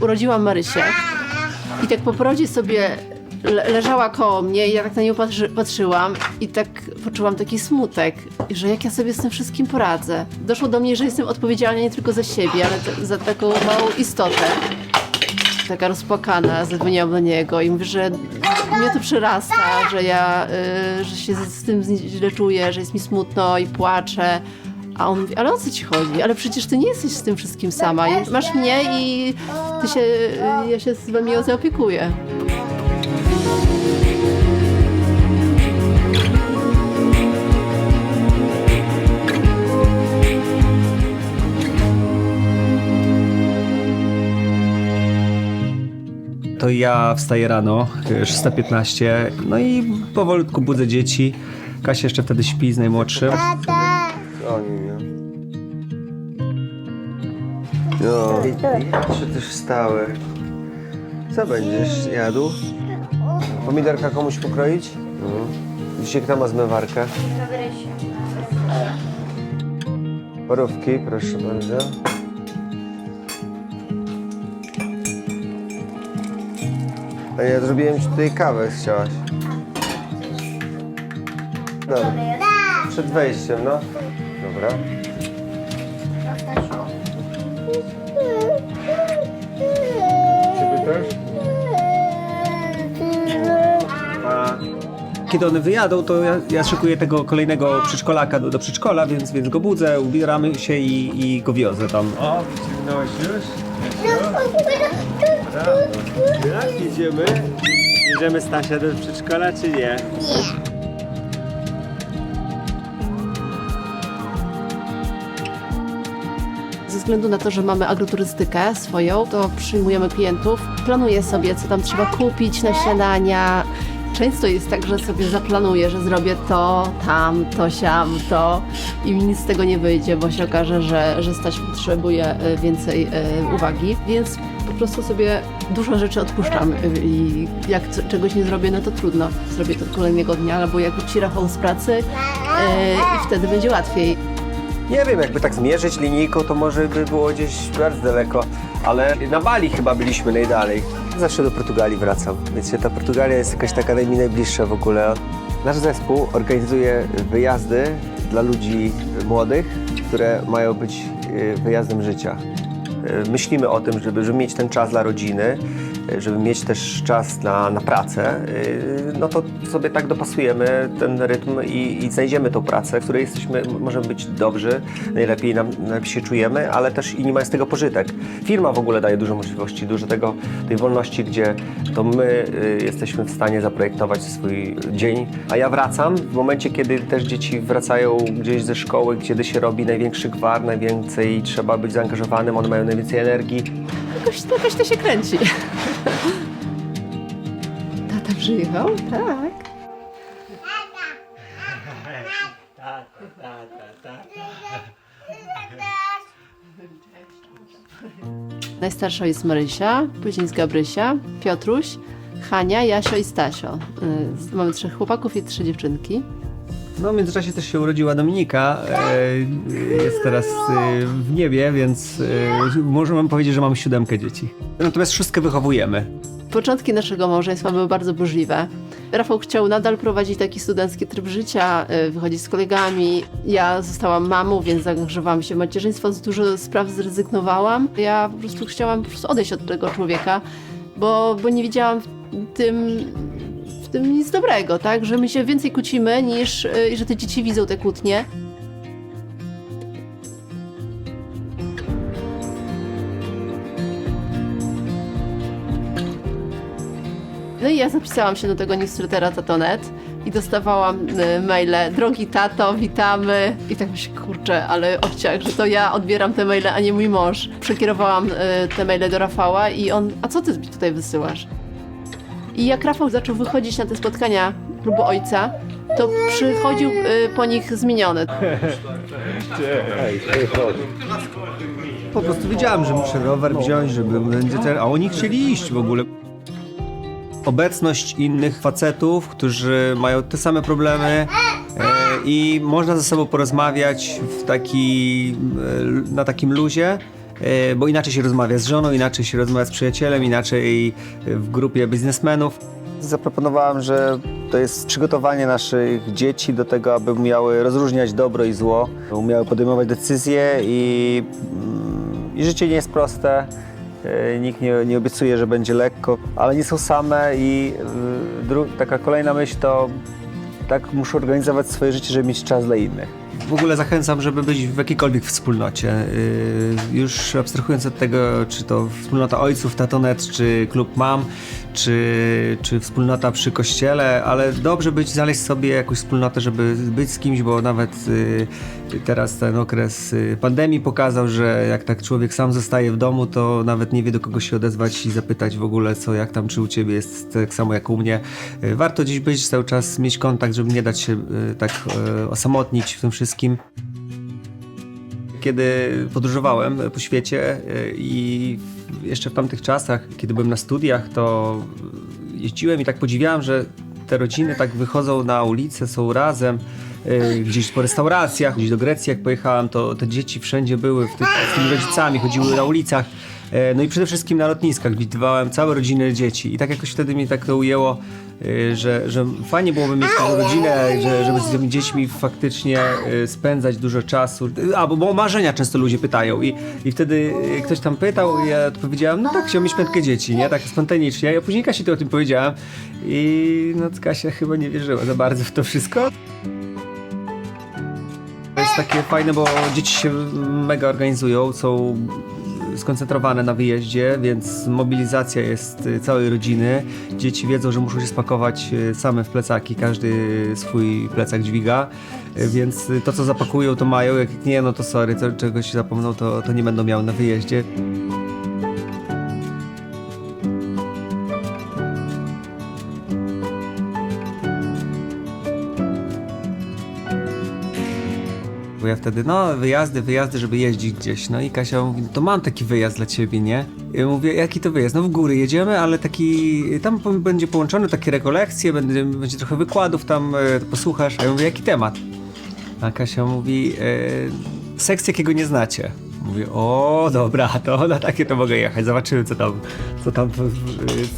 urodziłam Marysię i tak po porodzie sobie le leżała koło mnie i ja tak na nią patrzy patrzyłam i tak poczułam taki smutek, że jak ja sobie z tym wszystkim poradzę. Doszło do mnie, że jestem odpowiedzialna nie tylko za siebie, ale za taką małą istotę. Taka rozpłakana, zadzwoniłam do niego i mówię, że mnie to przerasta, że ja y, że się z tym źle czuję, że jest mi smutno i płaczę. A on mówi, ale o co ci chodzi? Ale przecież ty nie jesteś z tym wszystkim sama. Masz mnie i ty się, ja się z wami zaopiekuję. To ja wstaję rano, y, 6.15, no i powolutku budzę dzieci. Kasia jeszcze wtedy śpi z najmłodszym. Oni, nie? No, trzy też wstały. Co będziesz jadł? Pomidorka komuś pokroić? No. Dzisiaj kto ma zmywarkę? Porówki, proszę bardzo. A ja zrobiłem ci tutaj kawę, chciałaś. Dobra. Przed wejściem, no. Dobra. Ciebie też? A Kiedy one wyjadą, to ja, ja szykuję tego kolejnego przedszkolaka do, do przedszkola, więc, więc go budzę, ubieramy się i, i go wiozę tam. O, wyciągnąłeś już? Jak idziemy? Bierzemy Stasia do przedszkola, czy nie? Ze względu na to, że mamy agroturystykę swoją, to przyjmujemy klientów. Planuję sobie, co tam trzeba kupić na śniadania. Często jest tak, że sobie zaplanuję, że zrobię to, tam, to, siam, to i mi nic z tego nie wyjdzie, bo się okaże, że, że Staś potrzebuje y, więcej y, uwagi. Więc po prostu sobie dużo rzeczy odpuszczam i jak czegoś nie zrobię, no to trudno. Zrobię to kolejnego dnia, albo jak wróci Rafał z pracy y, i wtedy będzie łatwiej. Nie wiem, jakby tak zmierzyć linijką, to może by było gdzieś bardzo daleko, ale na Bali chyba byliśmy najdalej. Zawsze do Portugalii wracam, więc ta Portugalia jest jakaś taka mi najbliższa w ogóle. Nasz zespół organizuje wyjazdy dla ludzi młodych, które mają być y, wyjazdem życia. Y, Myślimy o tym, żeby, żeby mieć ten czas dla rodziny, y, żeby mieć też czas na, na pracę, y, no to sobie tak dopasujemy ten rytm i, i znajdziemy tą pracę, w której jesteśmy, możemy być dobrzy, najlepiej nam najlepiej się czujemy, ale też inni mają z tego pożytek. Firma w ogóle daje dużo możliwości, dużo tego, tej wolności, gdzie to my jesteśmy w stanie zaprojektować swój dzień, a ja wracam w momencie, kiedy też dzieci wracają gdzieś ze szkoły, kiedy się robi największy gwar, najwięcej trzeba być zaangażowanym, one mają najwięcej energii. Jakoś, jakoś to się kręci. Tata przyjechał? Tak. Najstarsza jest Marysia, później jest Gabrysia, Piotruś, Hania, Jasio i Stasio. Y, Mamy trzech chłopaków i trzy dziewczynki. No w międzyczasie też się urodziła Dominika, e, jest teraz e, w niebie, więc e, możemy powiedzieć, że mam siódemkę dzieci. Natomiast wszystkie wychowujemy. Początki naszego małżeństwa były bardzo burzliwe. Rafał chciał nadal prowadzić taki studencki tryb życia, wychodzić z kolegami. Ja zostałam mamą, więc zaangażowałam się w macierzyństwo, z dużo spraw zrezygnowałam. Ja po prostu chciałam po prostu odejść od tego człowieka, bo, bo nie widziałam w tym, tym nic dobrego, tak? Że my się więcej kłócimy niż, y, że te dzieci widzą te kłótnie. No i ja zapisałam się do tego newslettera Tatonet i dostawałam y, maile, drogi tato, witamy. I tak myślę, kurczę, ale obciach, że to ja odbieram te maile, a nie mój mąż. Przekierowałam y, te maile do Rafała i on, a co ty mi tutaj wysyłasz? I jak Rafał zaczął wychodzić na te spotkania klubu ojca, to przychodził y, po nich zmieniony. Po prostu wiedziałem, że muszę rower wziąć, żeby będzie ten, a oni chcieli iść w ogóle. Obecność innych facetów, którzy mają te same problemy e, i można ze sobą porozmawiać w taki, e, na takim luzie bo inaczej się rozmawia z żoną, inaczej się rozmawia z przyjacielem, inaczej w grupie biznesmenów. Zaproponowałem, że to jest przygotowanie naszych dzieci do tego, aby umiały rozróżniać dobro i zło, umiały podejmować decyzje i, mm, i życie nie jest proste. E, Nikt nie, nie obiecuje, że będzie lekko, ale nie są same i taka kolejna myśl to tak muszę organizować swoje życie, żeby mieć czas dla innych. W ogóle zachęcam, żeby być w jakiejkolwiek wspólnocie. Yy, Już abstrahując od tego, czy to wspólnota ojców, tatonet, czy klub mam, czy, czy wspólnota przy kościele, ale dobrze być, znaleźć sobie jakąś wspólnotę, żeby być z kimś, bo nawet yy, teraz ten okres yy, pandemii pokazał, że jak tak człowiek sam zostaje w domu, to nawet nie wie do kogo się odezwać i zapytać w ogóle co, jak tam, czy u ciebie jest tak samo jak u mnie. Yy, Warto gdzieś być, cały czas mieć kontakt, żeby nie dać się yy, tak osamotnić w tym wszystkim. Kiedy podróżowałem po świecie i jeszcze w tamtych czasach, kiedy byłem na studiach, to jeździłem i tak podziwiałem, że te rodziny tak wychodzą na ulicę, są razem, yy, gdzieś po restauracjach, gdzieś do Grecji jak pojechałem, to te dzieci wszędzie były w tych, z tymi rodzicami, chodziły na ulicach. E, No i przede wszystkim na lotniskach widywałem całe rodziny dzieci i tak jakoś wtedy mnie tak to ujęło, y, że, że fajnie byłoby mieć taką rodzinę, że, żeby z tymi dziećmi faktycznie y, spędzać dużo czasu. Y, A, bo, bo o marzenia często ludzie pytają i, i wtedy y, ktoś tam pytał i ja odpowiedziałem, no tak, chciałem mieć piątkę dzieci, nie? Tak spontanicznie. Ja później Kasi to o tym powiedziałem i no Kasia chyba nie wierzyła za bardzo w to wszystko. Jest takie fajne, bo dzieci się mega organizują, są skoncentrowane na wyjeździe, więc mobilizacja jest y, całej rodziny. Dzieci wiedzą, że muszą się spakować y, same w plecaki, każdy swój plecak dźwiga, y, więc to co zapakują to mają, jak nie, no to sorry, czegoś zapomną, to, to nie będą miały na wyjeździe. Wtedy, no wyjazdy, wyjazdy, żeby jeździć gdzieś. No i Kasia mówi, no to mam taki wyjazd dla ciebie, nie? Ja mówię, jaki to wyjazd? No w góry jedziemy, ale taki, tam będzie połączone takie rekolekcje, będzie, będzie trochę wykładów tam, e, posłuchasz. A ja mówię, jaki temat? A Kasia mówi, e, seks jakiego nie znacie. Mówię, o dobra, to na takie to mogę jechać, zobaczymy co tam, co tam, co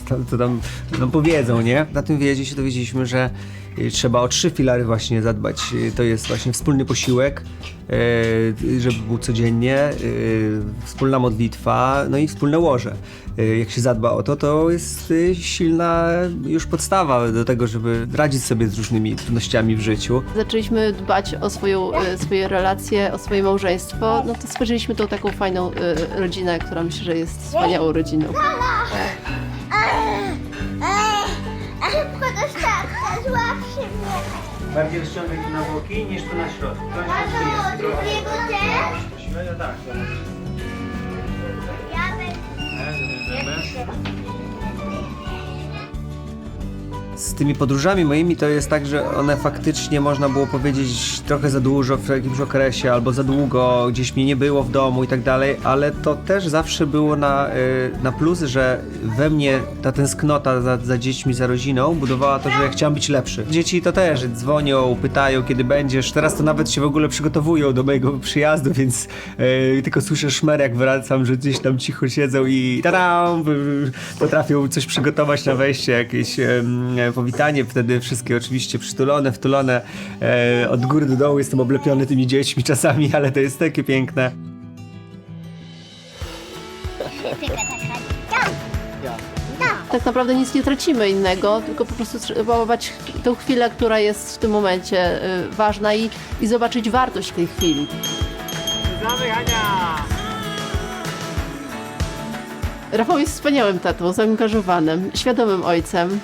tam, co tam nam powiedzą, nie? Na tym wyjeździe się dowiedzieliśmy, że e, trzeba o trzy filary właśnie zadbać. E, To jest właśnie wspólny posiłek, e, żeby był codziennie, wspólna modlitwa, no i wspólne łoże. Jak się zadba o to, to jest silna już podstawa do tego, żeby radzić sobie z różnymi trudnościami w życiu. Zaczęliśmy dbać o swoją, swoje relacje, o swoje małżeństwo, no to stworzyliśmy tą taką fajną e, rodzinę, która myślę, że jest wspaniałą rodziną. Mnie. Bardziej tu na boki niż tu na środku. To drugiego też? Tak, Ja będę. Z tymi podróżami moimi to jest tak, że one faktycznie można było powiedzieć trochę za dużo w jakimś okresie, albo za długo, gdzieś mnie nie było w domu i tak dalej, ale to też zawsze było na, y, na plus, że we mnie ta tęsknota za, za dziećmi, za rodziną budowała to, że ja chciałem być lepszy. Dzieci to też dzwonią, pytają kiedy będziesz, teraz to nawet się w ogóle przygotowują do mojego przyjazdu, więc y, tylko słyszę szmer jak wracam, że gdzieś tam cicho siedzą i y, potrafią coś przygotować na wejście, jakieś powitanie, wtedy wszystkie oczywiście przytulone, wtulone, e, od góry do dołu jestem oblepiony tymi dziećmi czasami, ale to jest takie piękne. Tak naprawdę nic nie tracimy innego, tylko po prostu trzeba ładować tę chwilę, która jest w tym momencie y, ważna i, i zobaczyć wartość tej chwili. Rafał jest wspaniałym tatą, zaangażowanym, świadomym ojcem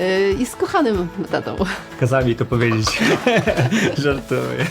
y, i skochanym tatą. Kazali to powiedzieć. Żartuję.